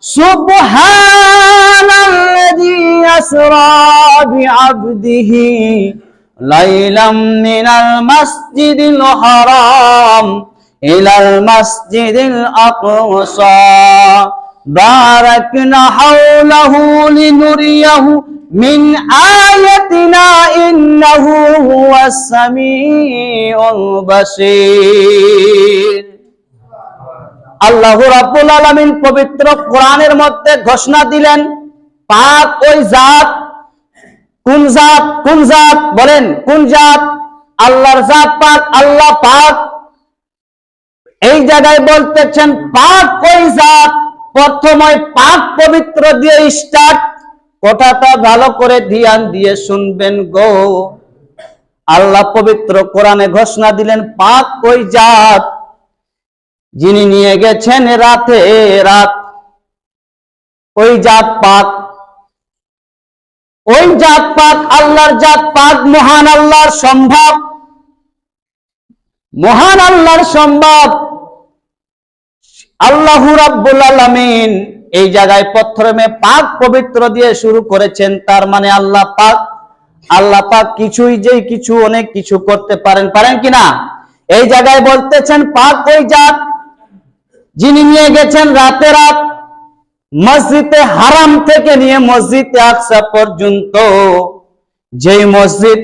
سبحان الذي أسرى بعبده ليلا من المسجد الحرام إلى المسجد الأقصى باركنا حوله لنريه من آياتنا إنه هو السميع البصير আল্লাহ রাব্বুল আলামিন পবিত্র কোরআনের মধ্যে ঘোষণা দিলেন, পাক ওই জাত, কোন জাত কোন জাত, বলেন, কোন জাত? আল্লাহর জাত পাক, আল্লাহ পাক। এই জায়গায় বলতেছেন, পাক ওই জাত, প্রথমে পাক পবিত্র দিয়ে স্টার্ট কথাটা ভালো করে ধ্যান দিয়ে শুনবেন গো। আল্লাহ পবিত্র কোরআনে ঘোষণা দিলেন, পাক ওই জাত। যিনি নিয়ে গেছেন রাতে রাত, ওই জাত পাক, ওই জাত পাক আল্লাহর জাত পাক, মহান আল্লাহর সম্ভব, মহান আল্লাহর সম্ভব। আল্লাহ রাব্বুল আলামিন এই জায়গায় প্রথমে পাক পবিত্র দিয়ে শুরু করেছেন, তার মানে আল্লাহ পাক আল্লাহ পাক কিছুই যে কিছু, অনেক কিছু করতে পারেন পারেন কিনা? এই জায়গায় বলতেছেন, পাক ওই জাত যিনি নিয়ে গেছেন রাতে রাত মসজিদে হারাম থেকে নিয়ে মসজিদে আকসা পর্যন্ত। যেই মসজিদ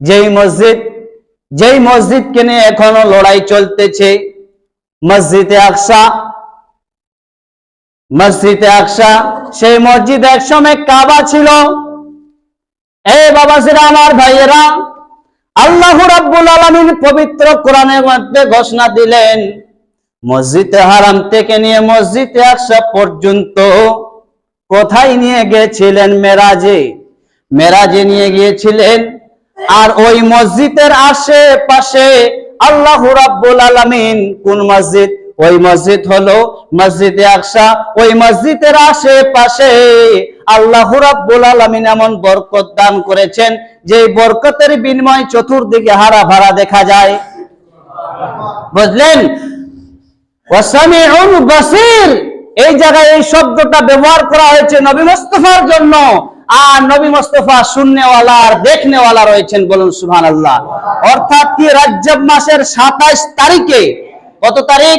যেই মসজিদ, যেই মসজিদকে নিয়ে এখনও লড়াই চলতেছে, মসজিদে আকসা মসজিদে আকসা, সেই মসজিদ একসময় কাবা ছিল। এ বাবাজিরা, আমার ভাইয়েরা, আল্লাহ রাব্বুল আলামিন পবিত্র কোরআনের মধ্যে ঘোষণা দিলেন মসজিদে হারাম থেকে নিয়ে মসজিদে আকসা পর্যন্ত কোথায় নিয়ে গিয়েছিলেন মেরাজে? মেরাজে নিয়ে গিয়েছিলেন আর ওই মসজিদের আশেপাশে আল্লাহ রাব্বুল আলামিন কোন মসজিদ? ওই মসজিদ হলো মসজিদে আকসা। ওই মসজিদের আশেপাশে আল্লাহ রাব্বুল আলামিন এমন বরকত দান করেছেন যে বরকতের বিনিময় চতুর্দিকে হারা ভাড়া দেখা যায়। বুঝলেন? এই জায়গায় এই শব্দটা ব্যবহার করা হয়েছে নবী মুস্তফার জন্য। আর নবী মুস্তফা শূন্যওয়ালা আর দেখনেওয়ালা রয়েছেন বলুন সুবহানাল্লাহ। অর্থাৎ কি রাজ্জাব মাসের 27 তারিখে? কত তারিখ?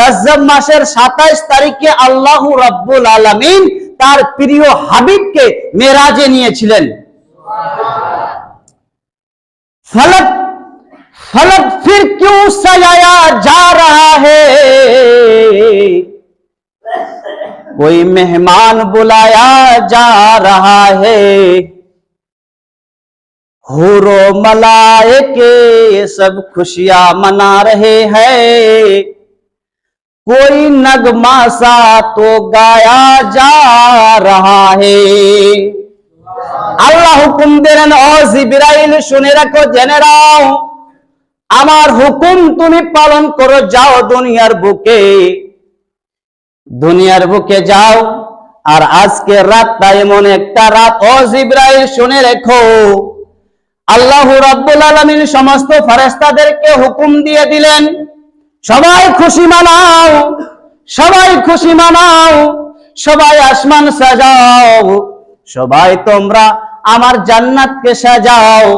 রাজ্জাব মাসের 27 তারিখে আল্লাহু রাব্বুল আলামিন তার প্রিয় হাবিবকে মেরাজে নিয়েছিলেন। ফলক फलक फिर क्यों सजाया जा रहा है कोई मेहमान बुलाया जा रहा है हुरो मलाइके सब खुशियां मना रहे हैं कोई नगमा सा तो गाया जा रहा है আল্লাহ হুকুম দিলেন ও জিবরাইল শুনে রাখো জেনে রাও আমার হুকুম তুমি পালন করো, যাও দুনিয়ার বুকে। দুনিয়ার বুকে যাও, আর আজকে রাতটা এমন একটা রাত। ও শুনে রেখো, আল্লাহ রাব্বুল আলামিন সমস্ত ফেরেশতাদেরকে হুকুম দিয়ে দিলেন, সবাই খুশি মানাও, সবাই খুশি মানাও, সবাই আসমান সাজাও, সবাই তোমরা আমার জান্নাতকে সাজাও।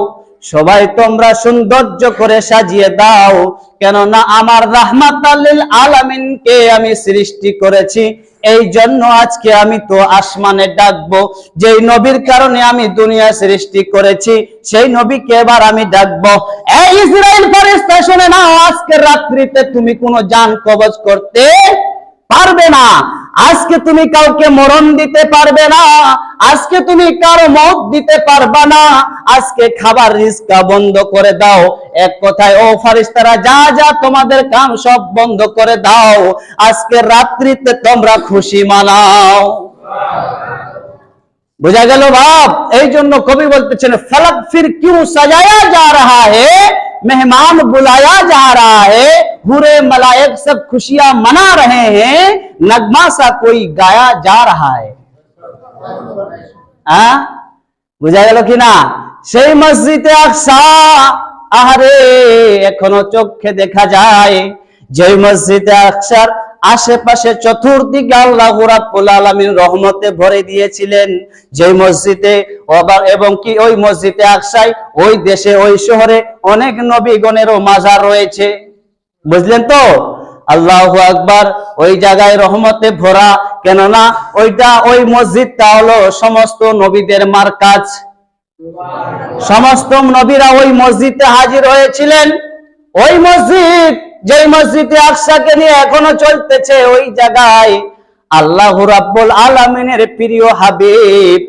সবাই তোমরা সৌন্দর্য করে সাজিয়ে দাও, কেননা আমার রাহমাত আলামিনকে আমি সৃষ্টি করেছি। এই জন্য আজকে আমি তো আসমানে ডাকবো, যেই নবীর কারণে আমি দুনিয়া সৃষ্টি করেছি, সেই নবীকে এবার আমি ডাকবো। এই ইসরায়েল ফেরেশতা, শুনে নাও, আজকে রাত্রিতে তুমি কোনো যান কবজ করতে পারবে না। আজকে তুমি কাউকে মরণ দিতে পারবে না, আজকে তুমি কারও মত দিতে পারবা না। আজকে খাবার রিস্কা বন্ধ করে দাও। এক কথায়, ও ফারিস্তারা যা যা তোমাদের কাম সব বন্ধ করে দাও। আজকে রাত্রিতে তোমরা খুশি মানাও। বোঝা গেল বাপ? এই জন্য কবি বলতেছেন, ফলক ফির কিউ সাজায়া যা রাহা হে, মেহমান বুলায়া যা রাহা হে हुरे मलायक सब खुशियां मना रहे हैं नगमा सा कोई गाया जा रहा है হ্যাঁ বোঝা গেল কিনা সেই মসজিদে আকসা আহারে এখনো চোখে দেখা যায় যে মসজিদে আকসার আশেপাশে চতুর্দিকে আল্লাহ রাব্বুল আলামিন রহমতে ভরে দিয়েছিলেন যে মসজিদে অবা- এবং কি ওই মসজিদে আকসাই ওই দেশে ওই শহরে অনেক নবীগণেরও মাজার রয়েছে বুঝলেন তো? আল্লাহ আকবার, ওই জায়গায় রহমতে ভরা, কেননা ওইটা ওই মসজিদটা হলো সমস্ত নবীদের মার্কাজ। সমস্ত নবীরা ওই মসজিদে হাজির হয়েছিলেন। ওই মসজিদ, যেই মসজিদে আকসাকে নিয়ে এখনও চলতেছে, ওই জায়গায় আল্লাহ রাব্বুল আলামিনের প্রিয় হাবিব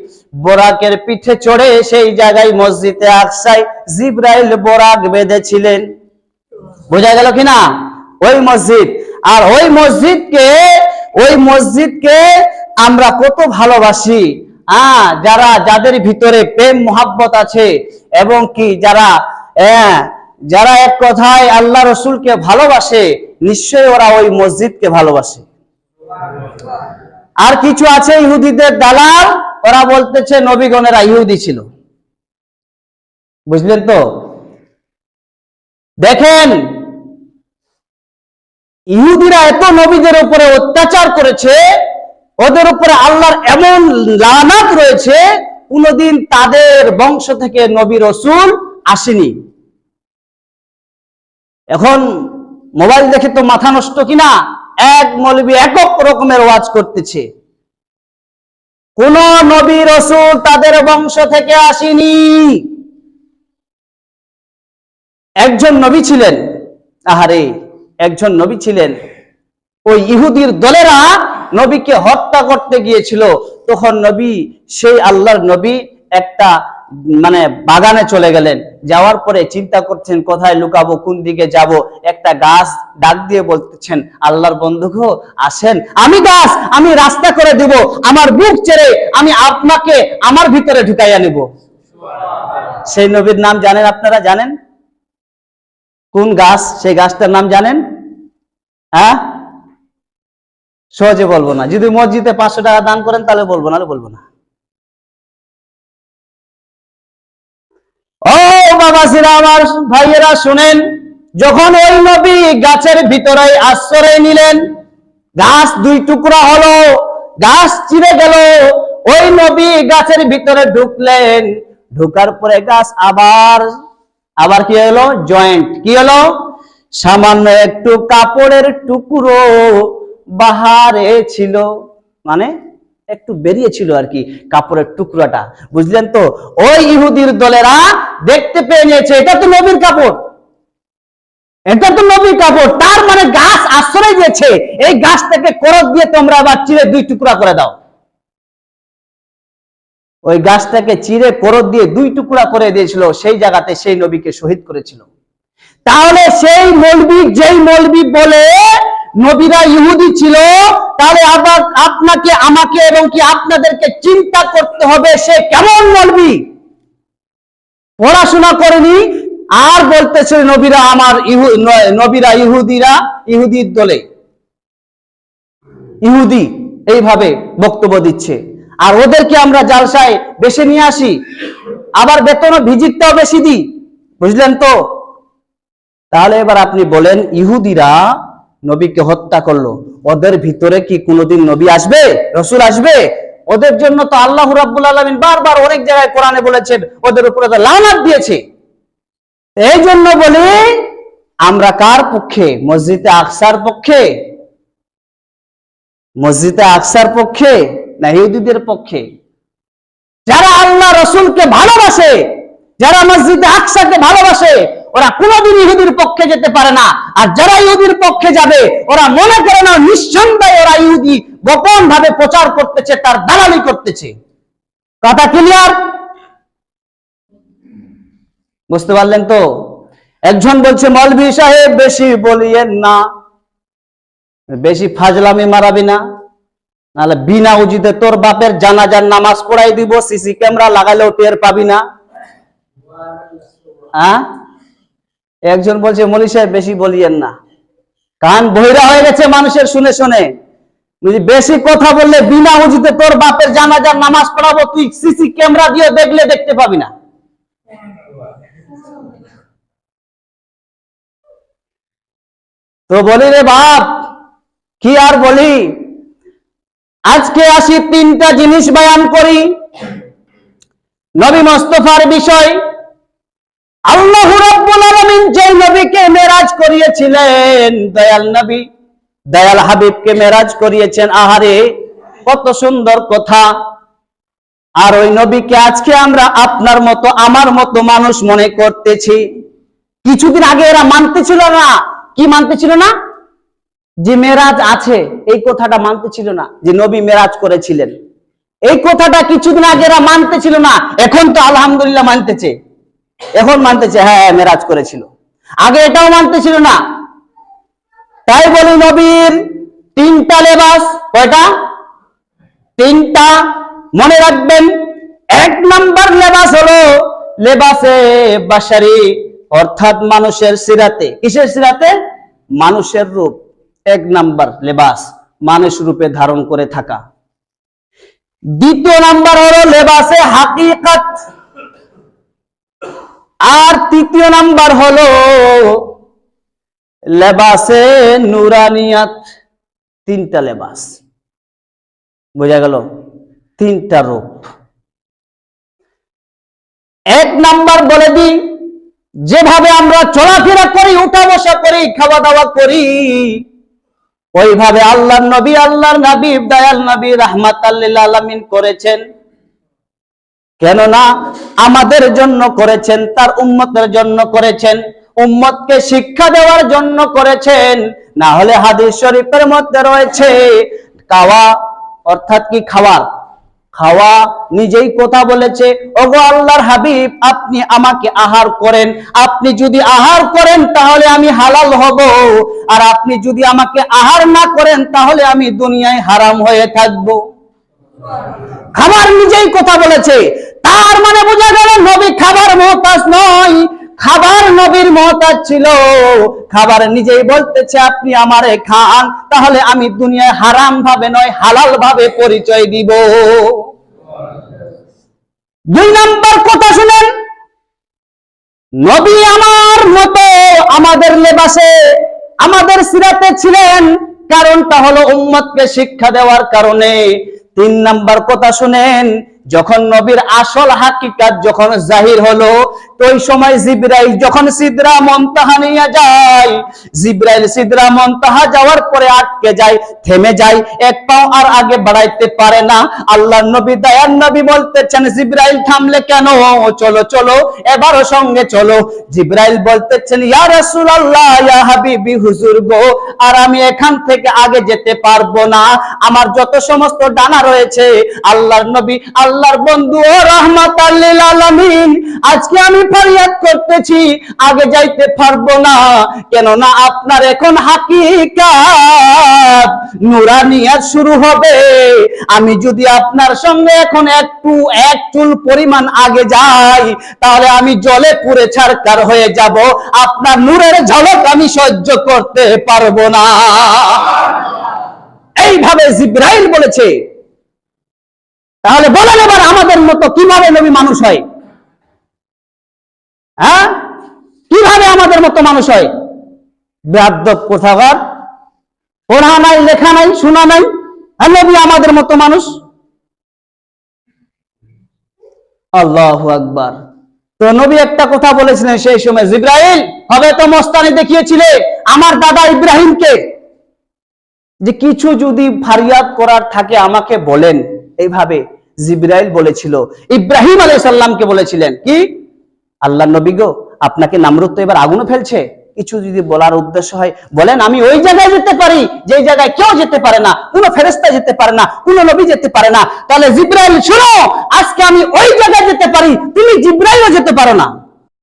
বোরাকের পিঠে চড়ে সেই জায়গায় মসজিদে আকসায় জিব্রাইল বোরাক বেঁধেছিলেন। বোঝা গেল কিনা? ওই মসজিদ। আর ওই মসজিদকে ওই মসজিদকে আমরা কত ভালোবাসি। হ্যাঁ যারা, যাদের ভিতরে প্রেম, মোহাব্বত আছে এবং কি যারা যারা এক কথায় আল্লাহ রসুলকে ভালোবাসে, নিশ্চয়ই ওরা ওই মসজিদকে ভালোবাসে। আর কিছু আছে ইহুদিদের দালাল, ওরা বলতেছে নবীগণেরা ইহুদি ছিল। বুঝলেন তো? দেখেন ইহুদিরা এত নবীদের উপরে অত্যাচার করেছে, ওদের উপরে আল্লাহর এমন লানাত রয়েছে, কোনদিন তাদের বংশ থেকে নবী রসুল আসেনি। এখন মোবাইল দেখে তো মাথা নষ্ট কিনা? এক মৌলবী একক রকমের ওয়াজ করতেছে। কোন নবী রসুল তাদের বংশ থেকে আসেনি। একজন নবী ছিলেন, আহারে একজন নবী ছিলেন। ওই ইহুদির দলেরা নবীকে হত্যা করতে গিয়েছিল। তখন নবী, সেই আল্লাহর নবী একটা মানে বাগানে চলে গেলেন। যাওয়ার পরে চিন্তা করছেন, কোথায় লুকাবো, কোন দিকে যাব? একটা গাছ ডাক দিয়ে বলতেছেন, আল্লাহর বন্ধু আসেন। আমি গাছ, আমি রাস্তা করে দিব। আমার বুক ছেড়ে আমি আপনাকে আমার ভিতরে ঢুকাইয়া নিব। সেই নবীর নাম জানেন আপনারা? জানেন? কোন গাছ? সেই গাছটার নাম জানেন? হ্যাঁ? সহজে বলব না। যদি মসজিদে পাঁচশো টাকা দান করেন, তাহলে বলব না বলব না। ও আমার ভাইয়েরা শুনেন, যখন ওই নবী গাছের ভিতরে আশ্রয় নিলেন, গাছ দুই টুকরা হলো, গাছ চিরে গেল, ওই নবী গাছের ভিতরে ঢুকলেন। ঢুকার পরে গাছ আবার আবার কি হলো? জয়েন্ট কি হলো? সামান্য একটু কাপড়ের টুকরো বাহারে ছিল। মানে একটু বেরিয়েছিল আর কি কাপড়ের টুকরাটা। বুঝলেন তো? ওই ইহুদির দলেরা দেখতে পেয়ে নিয়েছে, এটা তো নবীর কাপড়। এটা তো নবীর কাপড়। তার মানে গাছ আশ্রয় দিয়েছে। এই গাছটাকে করত দিয়ে তোমরা আবার চিরে দুই টুকরা করে দাও। ওই গাছটাকে চিরে করত দিয়ে দুই টুকরা করে দিয়েছিল, সেই জায়গাতে সেই নবীকে শহীদ করেছিল। তাহলে সেই মৌলবি, যেই মৌলবি বলে নবীরা ইহুদি ছিল, তাহলে আবার আপনাকে, আমাকে এবং কি আপনাদেরকে চিন্তা করতে হবে সে কেমন মৌলবি? পড়াশোনা করেনি, আর বলতেছে নবীরা আমার ইহু, নবীরা ইহুদিরা, ইহুদির দলে। ইহুদি এইভাবে বক্তব্য দিচ্ছে। আর ওদেরকে আমরা জালসায় বেশি নিয়ে আসি। আবার বেতনও ভিজিটটাও বেশি দিই। বুঝলেন তো? তাহলে এবার আপনি বলেন, ইহুদিরা নবীকে হত্যা করল। ওদের ভিতরে কি কোনোদিন নবী আসবে? রসুল আসবে? ওদের জন্য তো আল্লাহ রাব্বুল আলামিন বারবার অনেক জায়গায় কোরআনে বলেছেন, ওদের উপরে তো লানাত দিয়েছে। এই জন্য বলি, আমরা কার পক্ষে? মসজিদে আকসার পক্ষে? মসজিদে আকসার পক্ষে? না ইহুদিদের পক্ষে। যারা আল্লাহ রসুলকে ভালোবাসে, যারা মসজিদে আকসাকে ভালোবাসে, ওরা কোনোদিন ইহুদির পক্ষে যেতে পারে না। আর যারা ইহুদির পক্ষে যাবে, ওরা মনে করে না, নিঃসন্দেহে ওরা ইহুদি গোপন ভাবে প্রচার করতেছে, তার দালালি করতেছে। কথা ক্লিয়ার বুঝতে পারলেন তো? একজন বলছে মলবি সাহেব, বেশি বলিয়েন না। বেশি ফাজলামি মারাবি না। নাহলে বিনা উজিতে তোর বাপের জানাজার নামাজ পড়াই দিব, সিসি ক্যামেরা লাগাইলেও টের পাবি না। একজন বলছে, মলি সাহেব, বেশি বলিয়েন না। কান বহিরা হয়ে গেছে মানুষের শুনে শুনে। বেশি কথা বললে বিনা উজিতে তোর বাপের জানাজার নামাজ পড়াবো, তুই সিসি ক্যামেরা দিয়ে দেখলে দেখতে পাবি না। তো বলি রে বাপ, কি আর বলি? আজকে আসি তিনটা জিনিস বয়ান করি। নবী মোস্তফার বিষয়, আল্লাহ রাব্বুল আলামিন যে নবীকে মেরাজ করিয়েছিলেন, দয়াল নবী, দয়াল হাবিবকে মেরাজ করিয়েছেন, আহারে, কত সুন্দর কথা। আর ওই নবীকে আজকে আমরা আপনার মতো, আমার মতো মানুষ মনে করতেছি। কিছুদিন আগে এরা মানতে ছিল না। কি মানতে ছিল না? যে মেরাজ আছে এই কথাটা মানতে ছিল না যে নবী মেরাজ করেছিলেন। এই কথাটা কিছুদিন আগে এরা মানতে ছিল না এখন তো আলহামদুলিল্লাহ মানতেছে। এখন মানতেছে হ্যাঁ হ্যাঁ, মেরাজ করেছিল। আগে এটাও মানতে ছিল না। তাই বলি নবীর তিনটা লেবাস কয়টা? তিনটা। মনে রাখবেন এক নাম্বার লেবাস হলো লেবাসে বাসারি অর্থাৎ মানুষের সিরাতে। কিসের সিরাতে? মানুষের রূপ। এক নাম্বার লেবাস মানুষ রূপে ধারণ করে থাকা। দ্বিতীয় নাম্বার হলো লেবাসে হাকিকাত। আর তৃতীয় নাম্বার হলো লেবাসে নুরানিয়াত। তিনটা লেবাস। বোঝা গেল? তিনটা রূপ। এক নাম্বার বলে দিই, যেভাবে আমরা চলাফেরা করি, উঠা বসা করি, খাওয়া দাওয়া করি ওইভাবে আল্লাহর নবী আল্লাহর নবী দয়াল নবী রাহমাত আলামিন করেছেন। কেননা আমাদের জন্য করেছেন, তার উম্মতের জন্য করেছেন, উম্মতকে শিক্ষা দেওয়ার জন্য করেছেন। না হলে হাদিস শরীফের মধ্যে রয়েছে, খাওয়া অর্থাৎ কি খাওয়ার? খাওয়া নিজেই কথা বলেছে, ওগো আল্লাহর হাবিব, আপনি আমাকে আহার করেন। আপনি যদি আহার করেন, তাহলে আমি হালাল হব। আর আপনি যদি আমাকে আহার না করেন, তাহলে আমি দুনিয়ায় হারাম হয়ে থাকব। খাবার নিজেই কথা বলেছে। তার মানে বোঝা গেল, নবী খাবার মহতাজ নয়। নবীর মহতাজ ছিল। খাবার নিজেই বলতেছে, আপনি আমারে খান, তাহলে আমি দুনিয়ায় হারাম ভাবে নয় হালাল ভাবে পরিচয় দিব। দুই নাম্বার কথা শুনেন, নবী আমার মতো আমাদের লেবাসে, আমাদের সিরাতে ছিলেন, কারণটা হলো উম্মতকে শিক্ষা দেওয়ার কারণে। তিন নাম্বার কথা শুনেন, যখন নবীর আসল হাকিকাত যখন জাহির হলো ওই সময় জিব্রাইল, যখন সিদরা মন্তাহা নিয়ে যায়, জিব্রাইল সিদরা মন্তাহা যাওয়ার পরে আটকে যায়, থেমে যায়, এক পাও আর আগে বাড়াইতে পারে না। আল্লাহ নবী দয়ার নবী বলতেছেন, জিব্রাইল, থামলে কেন? চলো চলো, এবারও সঙ্গে চলো। জিব্রাইল বলতেছেন, ইয়া রাসূলুল্লাহ, ইয়া হাবিবি, হুজুর গো, আর আমি এখান থেকে আগে যেতে পারব না। আমার যত সমস্ত ডানা রয়েছে, আল্লাহর নবী, আল্লাহর বন্ধু, ও রহমাত আলামিন, আজকে আমি ফরিয়াদ করতেছি, আগে যাইতে পারব না। কেননা আপনার এখন হাকিকাত নুরানিয়াত শুরু হবে। আমি যদি আপনার সঙ্গে এখন একটু, এক চুল পরিমাণ আগে যাই, তাহলে আমি জলে পুরে ছাড়কার হয়ে যাব। আপনার নূরের ঝলক আমি সহ্য করতে পারব না। এইভাবে জিব্রাইল বলেছে। তাহলে বলেন এবার আমাদের মতো কীভাবে নবী মানুষ হয়? হ্যাঁ? কীভাবে আমাদের মতো মানুষ হয়? বেয়াদ্দব কোথাকার? পড়া নাই, লেখা নাই, শোনা নাই নবী আমাদের মতো মানুষ? আল্লাহ আকবার। তো নবী একটা কথা বলেছিলেন সেই সময়, জিব্রাইল, হবে তো মস্তানি দেখিয়েছিলে, আমার দাদা ইব্রাহিমকে। যে কিছু যদি ফারিয়াদ করার থাকে আমাকে বলেন। এইভাবে জিব্রাইল বলেছিল। ইব্রাহিম আলাই সাল্লামকে বলেছিলেন। কি? আল্লাহ নবী গো, আপনাকে নামরুদ তো এবার আগুনও ফেলছে। কিছু যদি বলার উদ্দেশ্য হয়, বলেন, আমি ওই জায়গায় যেতে পারি যে জায়গায় কেউ যেতে পারে না, কোনো ফেরেস্তা যেতে পারে না, কোন নবী যেতে পারে না। তাহলে জিব্রাইল, শোনো, আজকে আমি ওই জায়গায় যেতে পারি, তুমি জিব্রাইলও যেতে পারো না।